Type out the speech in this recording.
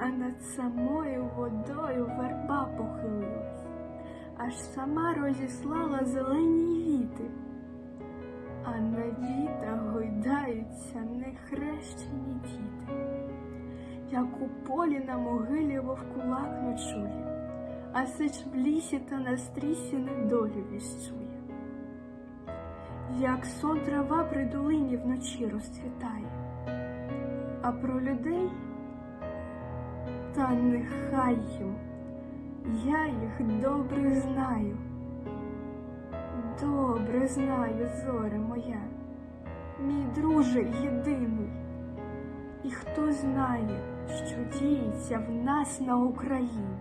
а над самою водою верба похилилась, аж сама розіслала зелені віти, а на вітах гойдаються нехрещені діти, як у полі на могилі вовкулак ночує, а сич в лісі та на стрісі недолю віщує. Як сон трава при долині вночі розцвітає, а про людей та нехай їм, я їх добре знаю, добре знаю, зоре моя, мій друже єдиний, і хто знає, що діється в нас на Україні.